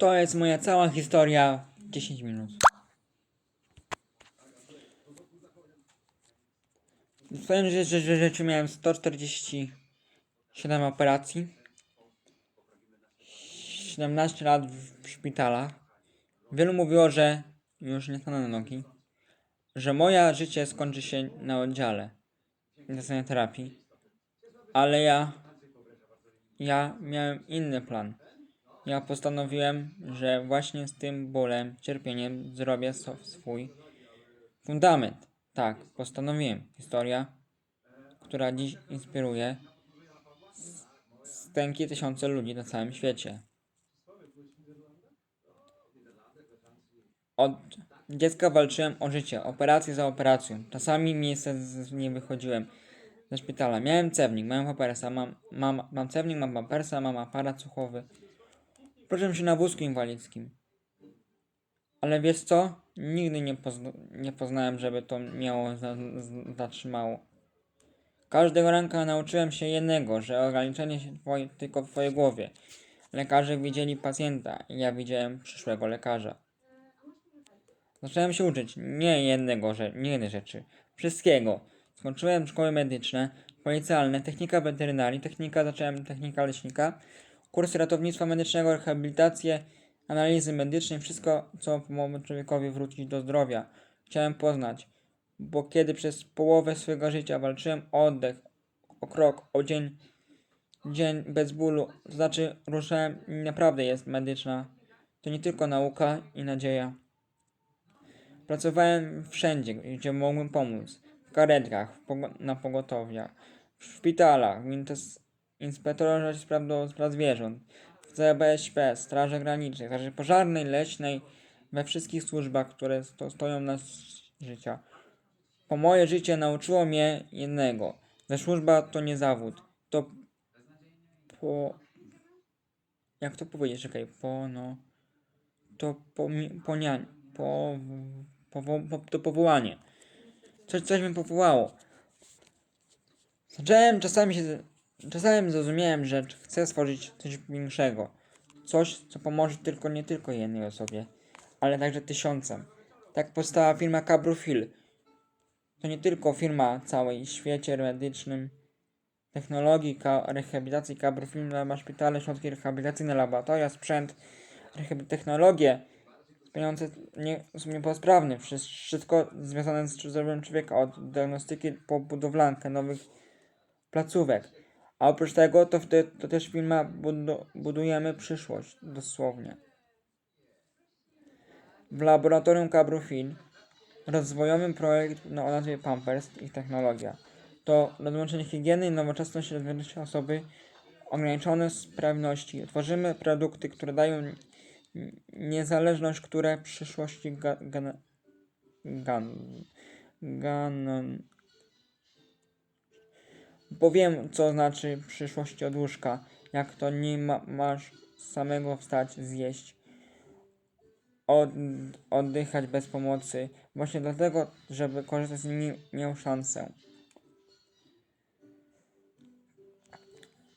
To jest moja cała historia w 10 minut. W swoim ży- ży- ży- życiu miałem 147 operacji. 17 lat w szpitalach. Wielu mówiło, że już nie stanę na nogi. Że moje życie skończy się na oddziale intensywnej terapii. Ale ja ja miałem inny plan. Ja postanowiłem, że właśnie z tym bólem, cierpieniem zrobię swój fundament. Tak, postanowiłem. Historia, która dziś inspiruje stęki tysiące ludzi na całym świecie. Od dziecka walczyłem o życie, operację za operacją. Czasami miejsce nie wychodziłem ze szpitala. Miałem cewnik, miałem pampersa, mam, mam, mam cewnik, mam pampersa, mam aparat słuchowy. Proszę się na wózku inwalidzkim. Ale wiesz co? Nigdy nie, pozna, nie poznałem, żeby to miało za, zatrzymało. Każdego ranka nauczyłem się jednego, że ograniczenie się twoje, tylko w twojej głowie. Lekarze widzieli pacjenta, ja widziałem przyszłego lekarza. Zacząłem się uczyć nie jednego, że, nie jednej rzeczy, wszystkiego. Skończyłem szkoły medyczne, policjalne, technika weterynarii, technika, zacząłem technika leśnika, kursy ratownictwa medycznego, rehabilitację, analizy medycznej, wszystko, co pomoże człowiekowi wrócić do zdrowia. Chciałem poznać, bo kiedy przez połowę swojego życia walczyłem o oddech, o krok, o dzień, dzień bez bólu, to znaczy ruszałem, naprawdę jest medyczna. To nie tylko nauka i nadzieja. Pracowałem wszędzie, gdzie mogłem pomóc. W karetkach, na pogotowiach, w szpitalach, w intes- inspektorze spraw do spraw zwierząt, w CBŚP, Straży Granicznej, Straży Pożarnej, Leśnej, we wszystkich służbach, które sto- stoją na życia. Po moje życie nauczyło mnie jednego, że służba to nie zawód, to po... Jak to powiedzieć, czekaj, po no... To po, po, niań, po, po, po, to powołanie. Coś, coś mnie powołało. Zacząłem czasami się. Czasami zrozumiałem, że chcę stworzyć coś większego. Coś, co pomoże tylko nie tylko jednej osobie, ale także tysiącom. Tak powstała firma Cabrofil. To nie tylko firma całej świecie medycznym, technologii, ka- rehabilitacji Cabrofil ma szpitale, środki rehabilitacyjne, laboratoria, sprzęt, technologie, pieniądze nie. Wszy- Wszystko związane z zdrowiem człowieka, od diagnostyki po budowlankę nowych placówek. A oprócz tego, to, wtedy, to też firma budu, budujemy przyszłość, dosłownie. W laboratorium Cabrofil rozwojowy projekt no, o nazwie Pampers i technologia. To rozłączenie higieny i nowoczesność rozwijające osoby ograniczone sprawności. Tworzymy produkty, które dają niezależność, które w przyszłości ga, gan, gan, gan, Powiem, co znaczy w przyszłości od łóżka, jak to nie ma, masz samego wstać, zjeść, od, oddychać bez pomocy. Właśnie dlatego, żeby korzystać z nimi, miał szansę.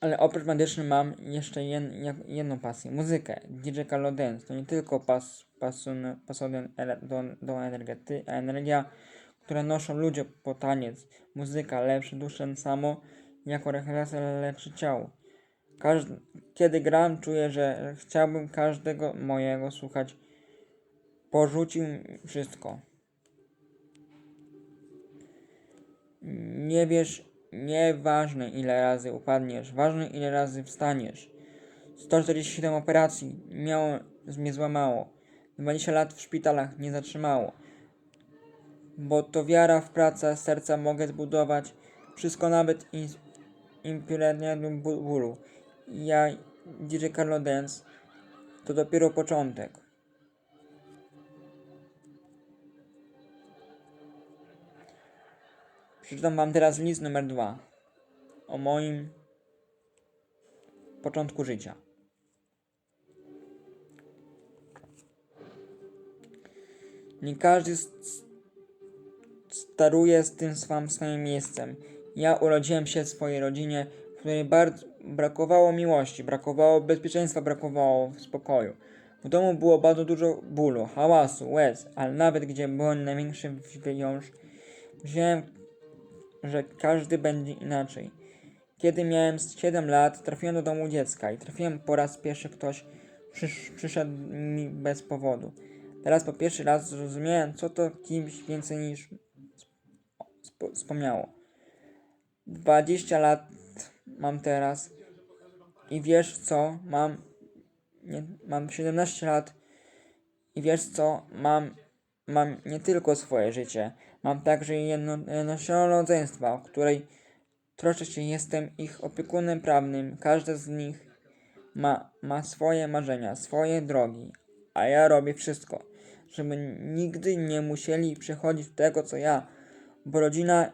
Ale oprócz medyczny mam jeszcze jed, jedną pasję, muzykę. DJ Carlo Dance to nie tylko pas, pasun, ele- do, do energety, energia, która noszą ludzie po taniec. Muzyka lepszy duszę samo, jako rehabilitacja lepszy ciało. Każdy, kiedy gram, czuję, że chciałbym każdego mojego słuchać. Porzucił wszystko. Nie wiesz, nieważne ile razy upadniesz, ważne ile razy wstaniesz. 147 operacji miało, mnie złamało. 20 lat w szpitalach nie zatrzymało. Bo to wiara w pracę serca mogę zbudować. Wszystko nawet imperialnym ból- bólu. Ja, DJ Carlo Dance, to dopiero początek. Przeczytam wam teraz list numer dwa o moim początku życia. Nie każdy s- staruje z tym swym swoim miejscem. Ja urodziłem się w swojej rodzinie, w której bardzo brakowało miłości, brakowało bezpieczeństwa, brakowało spokoju. W domu było bardzo dużo bólu, hałasu, łez, ale nawet gdzie byłem największy wyjąż, wziąłem, że każdy będzie inaczej. Kiedy miałem z 7 lat, trafiłem do domu dziecka i trafiłem po raz pierwszy ktoś przysz, przyszedł mi bez powodu. Teraz po pierwszy raz zrozumiałem, co to kimś więcej niż wspomniało. 20 lat mam teraz i wiesz co, mam nie, mam 17 lat i wiesz co, mam mam nie tylko swoje życie, mam także jedno, jedno rodzeństwa, o której troszczę się, jestem ich opiekunem prawnym, każdy z nich ma, ma swoje marzenia, swoje drogi, a ja robię wszystko, żeby nigdy nie musieli przechodzić tego, co ja, bo rodzina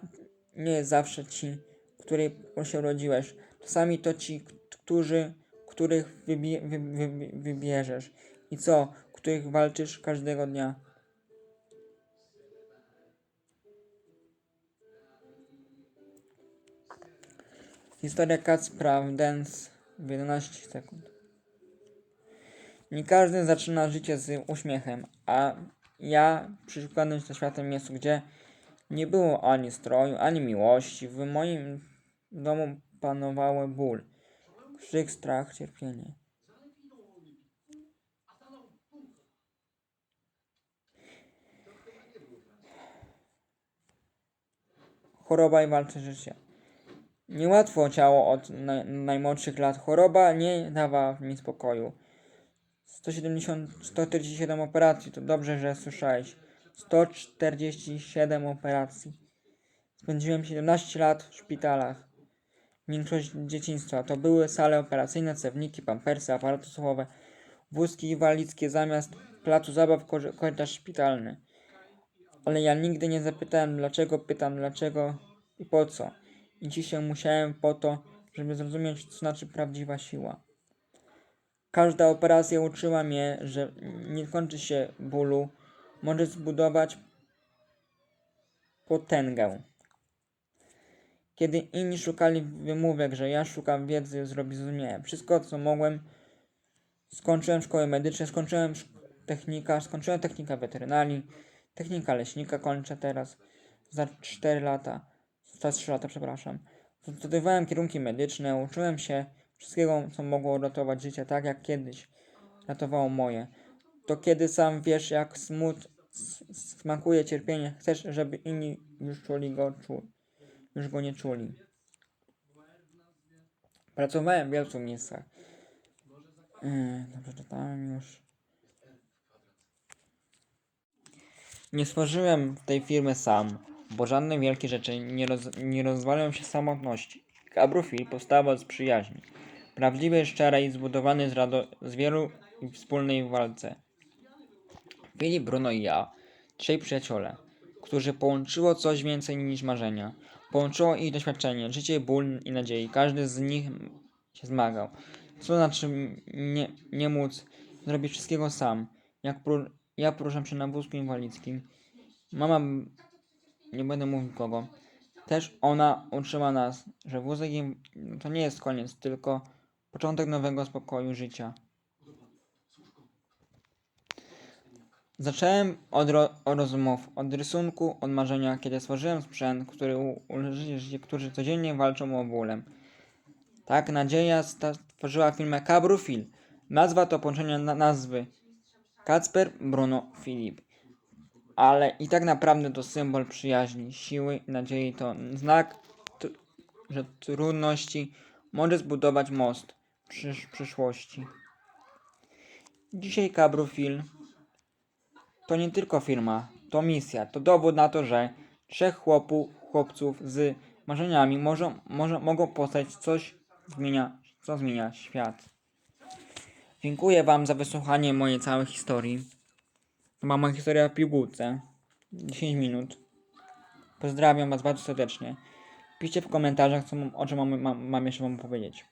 nie jest zawsze ci, której się urodziłeś. Czasami to ci, którzy, których wy, wy, wybierzesz i co, których walczysz każdego dnia. Historia Kacpra Dance w 11 sekund. Nie każdy zaczyna życie z uśmiechem, a ja przyszedłem ze światem miejscu, gdzie nie było ani stroju, ani miłości. W moim domu panowały ból, krzyk, strach, cierpienie. Choroba i walce życia. Niełatwo ciało od naj, najmłodszych lat. Choroba nie dawała mi spokoju. 170, 147 operacji, to dobrze, że słyszałeś. 147 operacji. Spędziłem 17 lat w szpitalach. Większość dzieciństwa to były sale operacyjne, cewniki, pampersy, aparaty słuchowe, wózki inwalidzkie zamiast placu zabaw kory- korytarz szpitalny. Ale ja nigdy nie zapytałem dlaczego, pytam dlaczego i po co. I dzisiaj musiałem po to, żeby zrozumieć, co znaczy prawdziwa siła. Każda operacja uczyła mnie, że nie kończy się bólu, może zbudować potęgę. Kiedy inni szukali wymówek, że ja szukam wiedzy, zrozumiałem. Wszystko, co mogłem, skończyłem szkołę medyczną, skończyłem technika, skończyłem technika weterynarii, technika leśnika kończę teraz za 4 lata, za 3 lata, przepraszam. Studiowałem kierunki medyczne, uczyłem się wszystkiego, co mogło ratować życie, tak jak kiedyś ratowało moje. To kiedy sam wiesz, jak smut smakuje cierpienie, chcesz, żeby inni już czuli go, czu, już go nie czuli. Pracowałem w wielu miejscach. Yy, dobrze, czytałem już. Nie stworzyłem tej firmy sam, bo żadne wielkie rzeczy nie, roz, nie rozwalą się samotności. Gabrofil powstał z przyjaźni. Prawdziwy, szczerej zbudowany z, z wielu i wspólnej walce. Filip, Bruno i ja, trzej przyjaciele, którzy połączyło coś więcej niż marzenia. Połączyło ich doświadczenie, życie, ból i nadziei. Każdy z nich się zmagał. Co znaczy nie, nie móc zrobić wszystkiego sam. Jak pró- ja poruszam się na wózku inwalidzkim. Mama, nie będę mówił kogo, też ona uczyła nas, że wózek im- to nie jest koniec, tylko początek nowego spokoju życia. Zacząłem od, od rozmów, od rysunku, od marzenia, kiedy stworzyłem sprzęt, który u- użyje życie, którzy codziennie walczą o bólem. Tak, nadzieja stworzyła firmę Cabrofil. Nazwa to połączenie na nazwy Kacper, Bruno, Filip. Ale i tak naprawdę to symbol przyjaźni, siły nadziei to znak, że trudności może zbudować most przysz- przyszłości. Dzisiaj Cabrofil to nie tylko firma, to misja, to dowód na to, że trzech chłopu, chłopców z marzeniami może, może, mogą powstać coś, zmienia, co zmienia świat. Dziękuję Wam za wysłuchanie mojej całej historii. To była historia w pigułce. 10 minut. Pozdrawiam Was bardzo serdecznie. Piszcie w komentarzach, co, o czym mam, mam, mam jeszcze Wam powiedzieć.